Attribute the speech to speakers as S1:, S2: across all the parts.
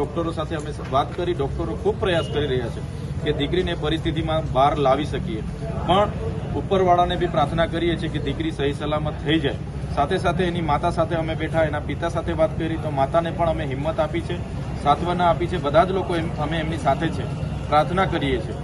S1: ડોક્ટરો સાથે અમે વાત કરી, ડોક્ટરો ખૂબ પ્રયાસ કરી રહ્યા છે કે દીકરીને પરિસ્થિતિમાં બહાર લાવી શકીએ. પણ ઉપરવાળાને બી પ્રાર્થના કરીએ છીએ કે દીકરી સહી સલામત થઈ જાય. સાથે સાથે એની માતા સાથે અમે બેઠા, એના પિતા સાથે વાત કરી, તો માતાને પણ અમે હિંમત આપી છે, સાંત્વના આપી છે. બધા જ લોકો અમે એમની સાથે છે, પ્રાર્થના કરીએ છીએ.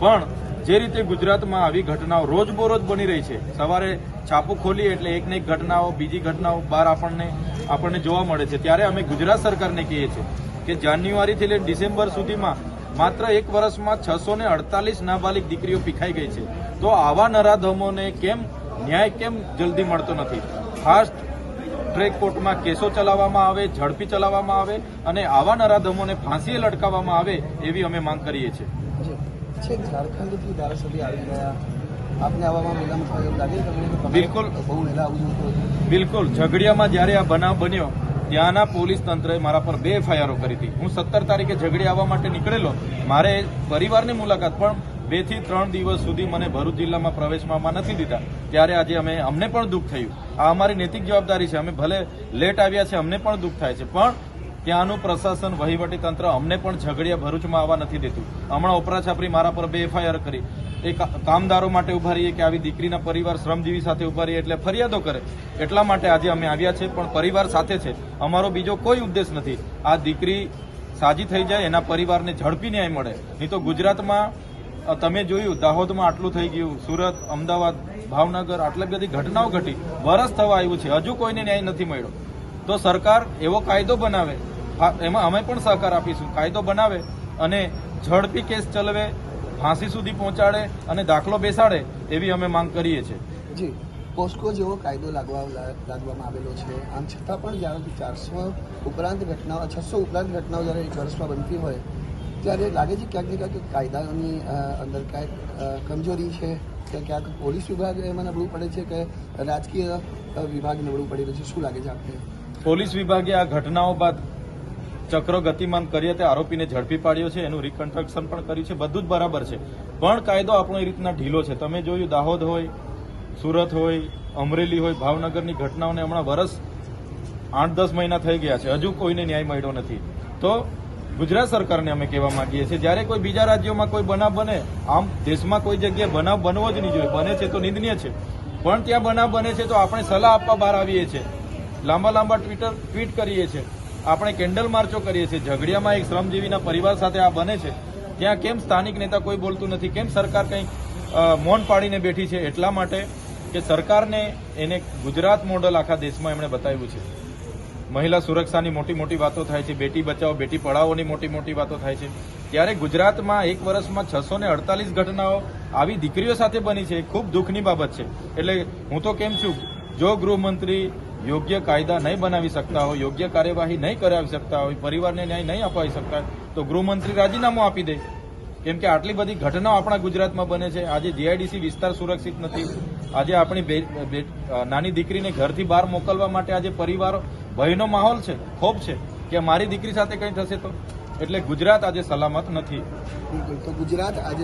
S1: પણ જે રીતે ગુજરાતમાં આવી ઘટનાઓ રોજબરોજ બની રહી છે, સવારે છાપું ખોલીએ એટલે એક ને એક ઘટનાઓ, બીજી ઘટનાઓ બહાર આપણને આપણને જોવા મળે છે. ત્યારે અમે ગુજરાત સરકારને કહીએ છીએ કે જાન્યુઆરીથી લઈને ડિસેમ્બર સુધીમાં માત્ર એક વર્ષમાં છસો ને અડતાલીસ નાબાલિક દીકરીઓ પીખાઈ ગઈ છે. તો આવા નરાધમોને કેમ ન્યાય કેમ જલ્દી મળતો નથી? ફાસ્ટ ટ્રેક કોર્ટમાં કેસો ચલાવવામાં આવે ઝડપી ચલાવવામાં આવે અને આવા નરાધમોને ફાંસીએ લટકાવવામાં આવે એવી અમે માંગ કરીએ છીએ.
S2: ઝારખંડથી ધારાસભ્ય આવી ગયા.
S1: બિલકુલ. બિલકુલ. ઝઘડિયામાં જ્યારે આ બનાવ બન્યો ત્યાંના પોલીસ તંત્રએ મારા પર બે એફઆઈઆરો કરી હતી. હું સત્તર તારીખે ઝઘડી આવવા માટે નીકળેલો. મારે પરિવારની મુલાકાત પણ બેથી ત્રણ દિવસ સુધી મને ભરૂચ જિલ્લામાં પ્રવેશમાં નથી દીધા. ત્યારે આજે અમે, અમને પણ દુઃખ થયું. આ અમારી નૈતિક જવાબદારી છે. અમે ભલે લેટ આવ્યા છે અમને પણ દુઃખ થાય છે. પણ ત્યાંનું પ્રશાસન વહીવટી તંત્ર અમને પણ ઝઘડિયા ભરૂચમાં આવવા નથી દેતું. હમણાં ઉપરાછાપરી મારા પર બે એફઆઈઆર કરી. એ કામદારો માટે ઊભા રહીએ કે આવી દીકરીના પરિવાર શ્રમજીવી સાથે ઊભા રહીએ એટલે ફરિયાદો કરે. એટલા માટે આજે અમે આવ્યા છે, પણ પરિવાર સાથે છે. અમારો બીજો કોઈ ઉદ્દેશ નથી. આ દીકરી સાજી થઈ જાય, એના પરિવારને ઝડપી ન્યાય મળે. નહીં તો ગુજરાતમાં તમે જોયું, દાહોદમાં આટલું થઈ ગયું. સુરત, અમદાવાદ, ભાવનગર, આટલી બધી ઘટનાઓ ઘટી. વરસ થવા આવ્યું છે. હજુ કોઈને ન્યાય નથી મળ્યો. તો સરકાર એવો કાયદો બનાવે. એમાં અમે પણ સહકાર આપીશું. કાયદો બનાવે અને ઝડપી કેસ ચલાવે. ફાંસી સુધી પહોંચાડે અને દાખલો બેસાડે એવી અમે માંગ કરીએ છીએ.
S2: જી પોસ્કો જેવો કાયદો લાગવા લાગવામાં આવેલો છે. આમ છતાં પણ જ્યારે ચારસો ઉપરાંત ઘટનાઓ છસો ઉપરાંત ઘટનાઓ જ્યારે એક વર્ષમાં બનતી હોય ત્યારે લાગે છે ક્યાંક ને ક્યાંક કાયદાની અંદર ક્યાંક કમજોરી છે કે ક્યાંક પોલીસ વિભાગ એમાં નબળું પડે છે કે રાજકીય વિભાગ નબળું પડી રહ્યું છે? શું લાગે છે આપને?
S1: પોલીસ વિભાગે આ ઘટનાઓ બાદ ચક્રો ગતિમાન કરીએ તે આરોપીને ઝડપી પાડ્યો છે, એનું રિકન્સ્ટ્રક્શન પણ કર્યું છે, બધું જ બરાબર છે. પણ કાયદો આપણો એ રીતના ઢીલો છે. તમે જોયું દાહોદ હોય, સુરત હોય, અમરેલી હોય, ભાવનગરની ઘટનાઓને હમણાં વરસ આઠ દસ મહિના થઈ ગયા છે. હજુ કોઈને ન્યાય મળ્યો નથી. તો ગુજરાત સરકારને અમે કહેવા માંગીએ છીએ, જ્યારે કોઈ બીજા રાજ્યોમાં કોઈ બનાવ બને, આમ દેશમાં કોઈ જગ્યાએ બનાવ બનવો જ નહીં જોઈએ. બને છે તો નિંદનીય છે. પણ ત્યાં બનાવ બને છે તો આપણે સલાહ આપવા બહાર આવીએ છીએ. લાંબા લાંબા ટ્વિટર ટ્વીટ કરીએ છીએ. આપણે કેન્ડલ માર્ચો કરીએ છીએ. ઝઘડિયામાં એક શ્રમજીવીના પરિવાર સાથે આ બને છે. ત્યાં કેમ સ્થાનિક નેતા કોઈ બોલતું નથી? કેમ સરકાર કંઈ મૌન પાડીને બેઠી છે? એટલા માટે કે સરકારને એને ગુજરાત મોડલ આખા દેશમાં એમણે બતાવ્યું છે. મહિલા સુરક્ષાની મોટી મોટી વાતો થાય છે. બેટી બચાવો, બેટી પઢાઓની મોટી મોટી વાતો થાય છે. ત્યારે ગુજરાતમાં એક વર્ષમાં છસો ને અડતાલીસ ઘટનાઓ આવી દીકરીઓ સાથે બની છે. ખૂબ દુઃખની બાબત છે. એટલે હું તો કેમ છું, જો ગૃહમંત્રી યોગ્ય કાયદા નહીં બનાવી શકતા હોય, યોગ્ય કાર્યવાહી નહીં કરાવી શકતા હોય, પરિવારને ન્યાય નહીં અપાવી શકતા તો ગૃહમંત્રી રાજીનામું આપી દે. કેમ કે આટલી બધી ઘટનાઓ આપણા ગુજરાતમાં બને છે. આજે જીઆઈડીસી વિસ્તાર સુરક્ષિત નથી. આજે આપણી નાની દીકરીને ઘરથી બહાર મોકલવા માટે આજે પરિવારો, ભયનો માહોલ છે ખોફ છે. કે મારી દીકરી સાથે કંઈ થશે તો? એટલે ગુજરાત આજે સલામત નથી.
S2: તો ગુજરાત આજે